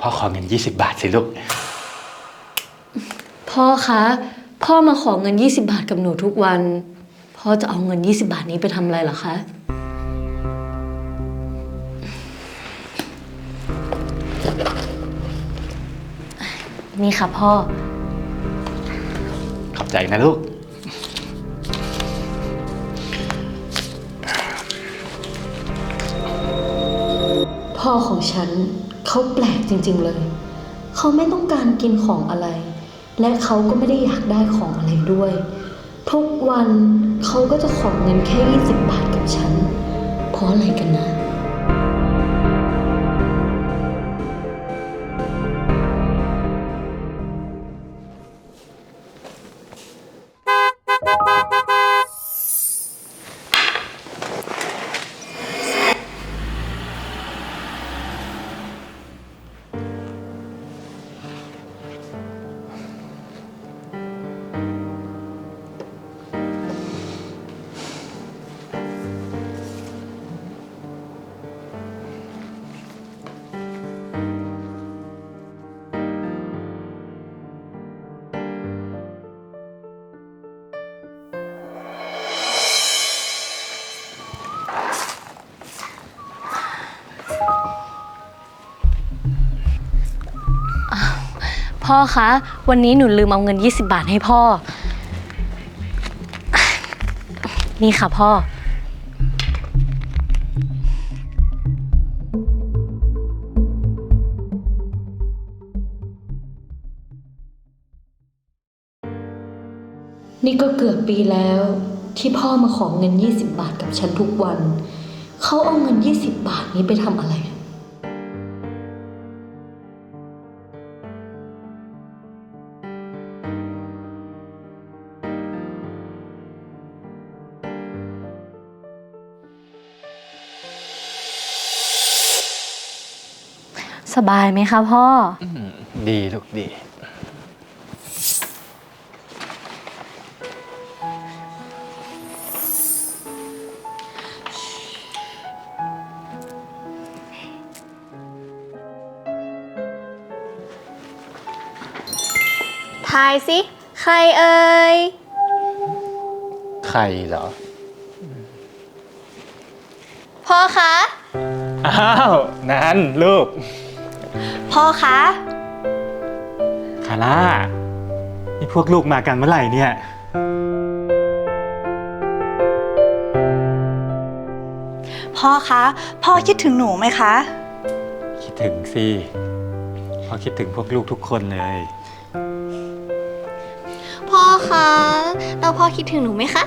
พ่อขอเงิน 20 บาทสิลูก พ่อคะ พ่อมาขอเงิน 20 บาทกับหนูทุกวัน พ่อจะเอาเงิน 20 บาทนี้ไปทำอะไรเหรอคะ นี่ค่ะพ่อ ขอบใจนะลูก พ่อของฉันเขาแปลกจริง ๆเลย เขาไม่ต้องการกินของอะไร และเขาก็ไม่ได้อยากได้ของอะไรด้วย ทุกวันเขาก็จะขอเงินแค่ 20 บาทกับฉัน เพราะอะไรกันนะ พ่อคะ วันนี้หนูลืมเอาเงิน 20 บาทให้พ่อ นี่ค่ะพ่อ นี่ก็เกือบปีแล้ว ที่พ่อมาขอเงิน 20 บาทกับฉันทุกวัน เขาเอาเงิน 20 บาทนี้ไปทำอะไร สบายไหมคะพ่อ ดีลูกดี ทายสิ ใครเอ่ย ใครเหรอ พ่อคะ อ้าว นั่นลูก พ่อคะ คาร่านี่พวกลูกมากันเมื่อไหร่เนี่ย พ่อคะ พ่อคิดถึงหนูไหมคะ คิดถึงสิพ่อคิดถึงพวกลูกทุกคนเลย พ่อคะแล้วพ่อคิดถึงหนูไหมคะ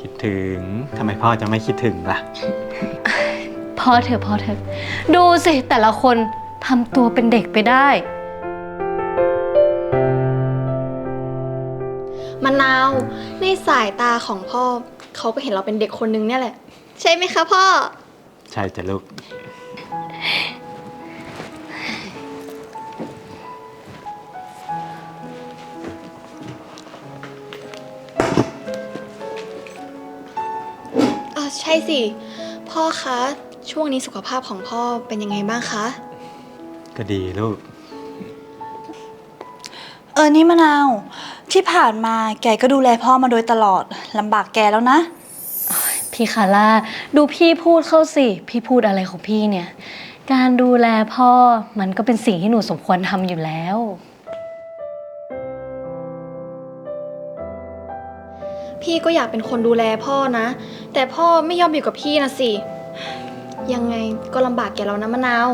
คิดถึงทำไมพ่อจะไม่คิดถึงล่ะ พอเถอะพอเถอะ ดูสิแต่ละคน ทำตัวเป็นเด็กไปได้ มะนาว ในสายตาของพ่อ เขาก็เห็นเราเป็นเด็กคนนึงเนี่ยแหละ ใช่ไหมคะพ่อ ใช่จ้ะลูก อ่าใช่สิ พ่อคะ ช่วงนี้สุขภาพของพ่อเป็นยังไงบ้างคะ ก็ดีลูก เออนี่มะนาว ที่ผ่านมาแกก็ดูแลพ่อมาโดยตลอดลำบากแกแล้วนะ พี่คาร่าดูพี่พูดเข้าสิ พี่พูดอะไรของพี่เนี่ย การดูแลพ่อมันก็เป็นสิ่งที่หนูสมควรทำอยู่แล้ว พี่ก็อยากเป็นคนดูแลพ่อนะ แต่พ่อไม่ยอมอยู่กับพี่นะสิ ยังไงก็ลำบากแกแล้วนะมะนาว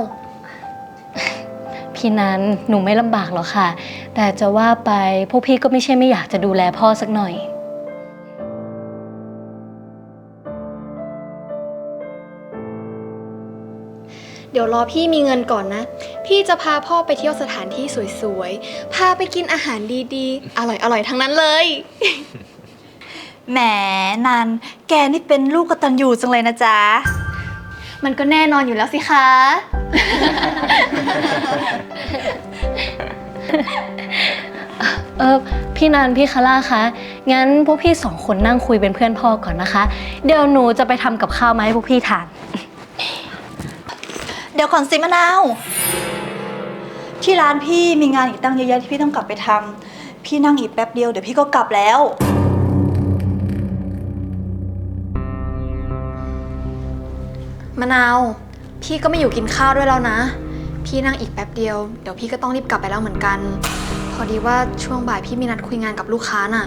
พี่นั้นหนูไม่ลำบากหรอกค่ะ แต่จะว่าไปพวกพี่ก็ไม่ใช่ไม่อยากจะดูแลพ่อสักหน่อย เดี๋ยวรอพี่มีเงินก่อนนะ พี่จะพาพ่อไปเที่ยวสถานที่สวยๆ พาไปกินอาหารดีๆ อร่อยๆ ทั้งนั้นเลย แหมนัน แกนี่เป็นลูกกตัญญูจังเลยนะจ๊ะ มันก็แน่นอนอยู่แล้วสิคะ เออพี่นันพี่คาร่าคะ งั้นพวกพี่สองคนนั่งคุยเป็นเพื่อนพ่อก่อนนะคะ เดี๋ยวหนูจะไปทำกับข้าวมาให้พวกพี่ทานดี๋ยวก่อนสิมะนาว ที่ร้านพี่มีงานอีกตั้งเยอะแยะที่พี่ต้องกลับไปทำพี่นั่งอีกแป๊บเดียวเดี๋ยวพี่ก็กลับแล้ว มะนาว พี่ก็ไม่อยู่กินข้าวด้วยแล้วนะ พี่นั่งอีกแป๊บเดียว เดี๋ยวพี่ก็ต้องรีบกลับไปแล้วเหมือนกัน พอดีว่าช่วงบ่ายพี่มีนัดคุยงานกับลูกค้าน่ะ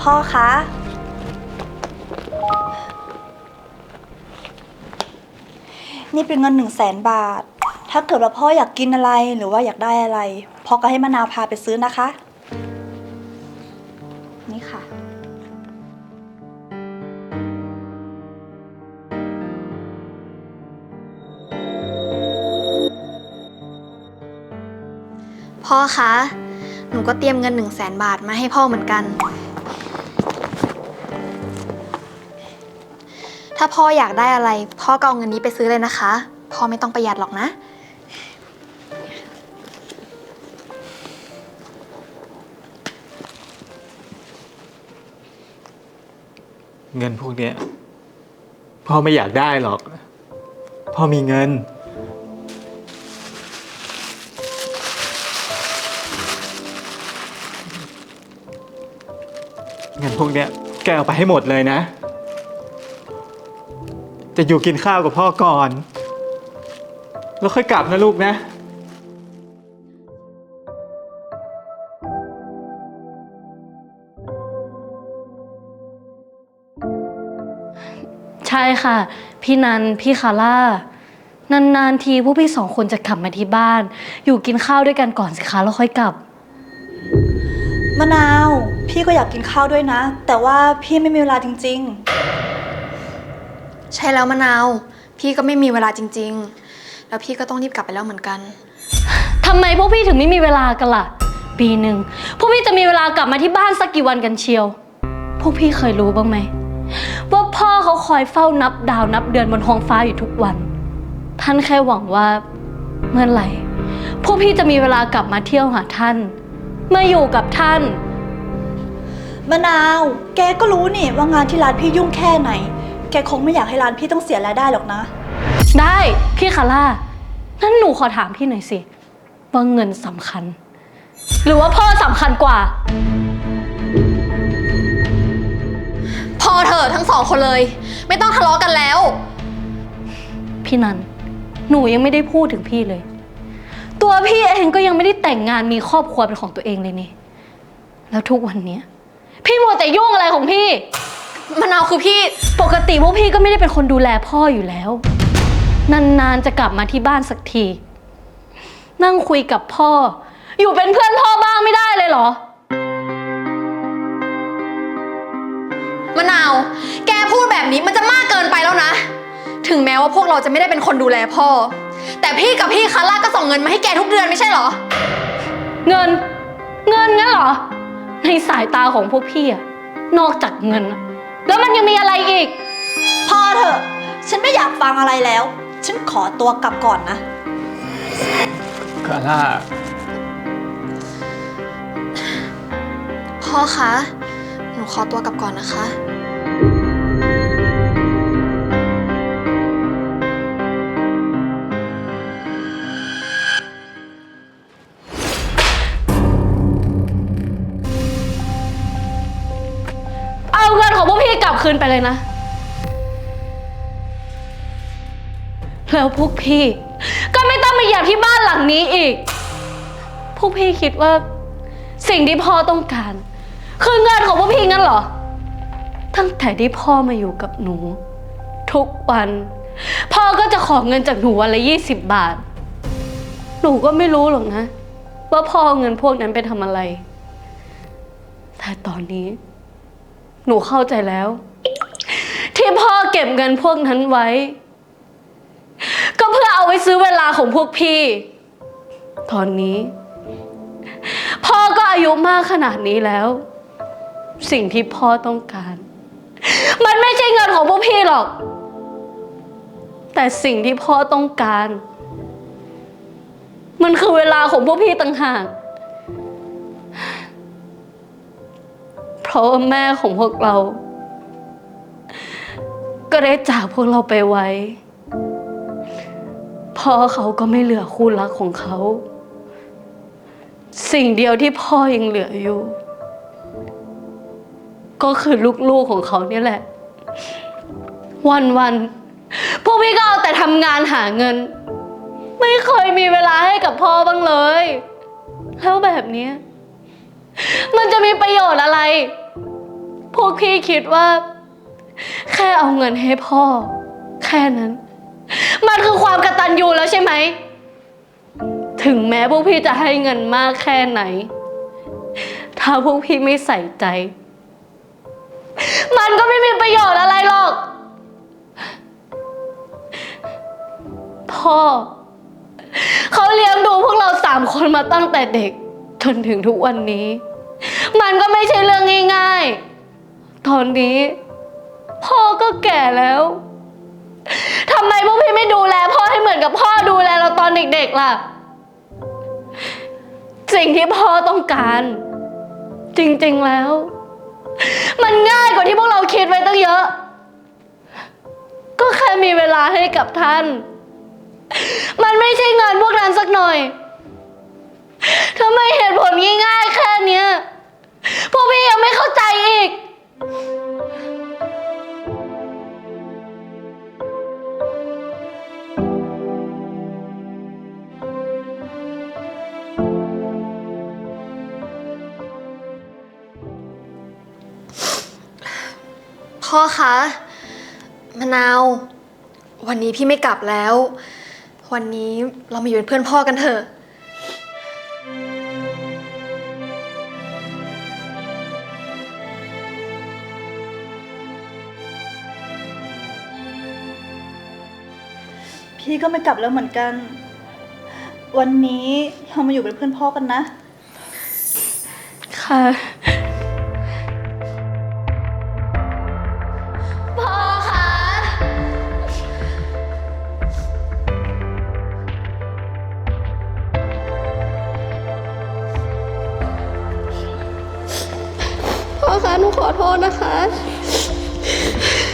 พ่อคะ นี่เป็นเงินหนึ่งแสนบาท ถ้าเกิดว่าพ่ออยากกินอะไรหรือว่าอยากได้อะไร พ่อก็ให้มะนาวพาไปซื้อนะคะ นี่ค่ะ พ่อคะ หนูก็เตรียมเงิน1 0 0 0 0แสนบาทมาให้พ่อเหมือนกัน ถ้าพ่ออยากได้อะไร พ่อก็เอาเงินนี้ไปซื้อเลยนะคะ พ่อไม่ต้องประหยัดหรอกนะ เงินพวกเนี้ยพ่อไม่อยากได้หรอก พ่อมีเงิน เงินพวกเนี้ยแกเอาไปให้หมดเลยนะ จะอยู่กินข้าวกับพ่อก่อน แล้วค่อยกลับนะลูกนะ ช่ค่ะ พี่นัน พี่คาร่านานๆทีพวกพี่สองคนจะกลับมาที่บ้าน อยู่กินข้าวด้วยกันก่อนสิคะแล้วค่อยกลับ มะนาว พี่ก็อยากกินข้าวด้วยนะ แต่ว่าพี่ไม่มีเวลาจริง ใช่แล้วมะนาว พี่ก็ไม่มีเวลาจริง ๆ แล้วพี่ก็ต้องรีบกลับไปแล้วเหมือนกัน ทำไมพวกพี่ถึงไม่มีเวลากันล่ะ ปีหนึ่งพวกพี่จะมีเวลากลับมาที่บ้านสักกี่วันกันเชียว พวกพี่เคยรู้บ้างไหมว่าพ่อ เขาคอยเฝ้านับดาวนับเดือนบนท้องฟ้าอยู่ทุกวัน ท่านแค่หวังว่าเมื่อไหร่ พวกพี่จะมีเวลากลับมาเที่ยวหาท่าน มาอยู่กับท่านๆมะนาว แกก็รู้นี่ว่างานที่ร้านพี่ยุ่งแค่ไหน แกคงไม่อยากให้ร้านพี่ต้องเสียรายได้หรอกนะ ได้พี่คาร่างั้นหนูขอถามพี่หน่อยสิ ว่าเงินสำคัญ หรือว่าพ่อสำคัญกว่า เถอะทั้งสองคนเลย ไม่ต้องทะเลาะกันแล้ว พี่นัน หนูยังไม่ได้พูดถึงพี่เลย ตัวพี่เองก็ยังไม่ได้แต่งงานมีครอบครัวเป็นของตัวเองเลยนี่ แล้วทุกวันเนี้ย พี่มัวแต่ยุ่งอะไรของพี่ มะนาวคือพี่ ปกติพวกพี่ก็ไม่ได้เป็นคนดูแลพ่ออยู่แล้ว นานๆจะกลับมาที่บ้านสักที นั่งคุยกับพ่อ อยู่เป็นเพื่อนพ่อบ้างไม่ได้เลยเหรอ มะนาว แกพูดแบบนี้มันจะมากเกินไปแล้วนะ ถึงแม้ว่าพวกเราจะไม่ได้เป็นคนดูแลพ่อ แต่พี่กับพี่คาร่าก็ส่งเงินมาให้แกทุกเดือนไม่ใช่เหรอ เงิน เงินงั้นเหรอ ในสายตาของพวกพี่อะนอกจากเงินอะแล้วมันยังมีอะไรอีก พอเถอะ ฉันไม่อยากฟังอะไรแล้ว ฉันขอตัวกลับก่อนนะ คาร่าพ่อคะ หนูขอตัวกลับก่อนนะคะ คืนไปเลยนะ แล้วพวกพี่ ก็ไม่ต้องมาเหยียบที่บ้านหลังนี้อีก พวกพี่คิดว่า สิ่งที่พ่อต้องการ คือเงินของพวกพี่งั้นเหรอ ตั้งแต่ที่พ่อมาอยู่กับหนู ทุกวัน พ่อก็จะขอเงินจากหนูวันละยี่สิบบาท หนูก็ไม่รู้หรอกนะ ว่าพ่อเอาเงินพวกนั้นไปทำอะไร แต่ตอนนี้ หนูเข้าใจแล้ว ที่พ่อเก็บเงินพวกนั้นไว้ ก็เพื่อเอาไว้ซื้อเวลาของพวกพี่ ตอนนี้ พ่อก็อายุมากขนาดนี้แล้ว สิ่งที่พ่อต้องการ มันไม่ใช่เงินของพวกพี่หรอก แต่สิ่งที่พ่อต้องการ มันคือเวลาของพวกพี่ต่างหากเพราะว่าแม่ของพวกเรา ก็ได้จากพวกเราไปไว้ พ่อเขาก็ไม่เหลือคู่รักของเขา สิ่งเดียวที่พ่อยังเหลืออยู่ ก็คือลูกๆของเขาเนี่ยแหละ วันๆพวกพี่ก็เอาแต่ทำงานหาเงิน ไม่เคยมีเวลาให้กับพ่อบ้างเลย แล้วแบบนี้มันจะมีประโยชน์อะไร พวกพี่คิดว่า แค่เอาเงินให้พ่อ แค่นั้น มันคือความกระตันยูแล้วใช่ไหม ถึงแม้พวกพี่จะให้เงินมากแค่ไหน ถ้าพวกพี่ไม่ใส่ใจ มันก็ไม่มีประโยชน์อะไรหรอก พ่อ เขาเลี้ยงดูพวกเราสามคนมาตั้งแต่เด็ก จนถึงทุกวันนี้ มันก็ไม่ใช่เรื่องง่าย ๆ ตอนนี้ พ่อก็แก่แล้วทำไมพวกพี่ไม่ดูแลพ่อให้เหมือนกับพ่อดูแลเราตอนเด็กๆล่ะ สิ่งที่พ่อต้องการ จริงๆแล้ว มันง่ายกว่าที่พวกเราคิดไว้ตั้งเยอะ ก็แค่มีเวลาให้กับท่าน มันไม่ใช่เงินพวกนั้นสักหน่อยทำไมเหตุผลง่ายๆแค่นี้พวกพี่ยังไม่เข้าใจ พ่อคะ มะนาว วันนี้พี่ไม่กลับแล้ว วันนี้เรามาอยู่เป็นเพื่อนพ่อกันเถอะ พี่ก็ไม่กลับแล้วเหมือนกัน วันนี้เรามาอยู่เป็นเพื่อนพ่อกันนะ ค่ะ อโทษนะคะ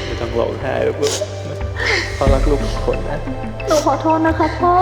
ไม่ต้องร้องไห้หรอกลูกพ่อรักลูกทุกคนนะ หนูขอโทษนะคะพ่อ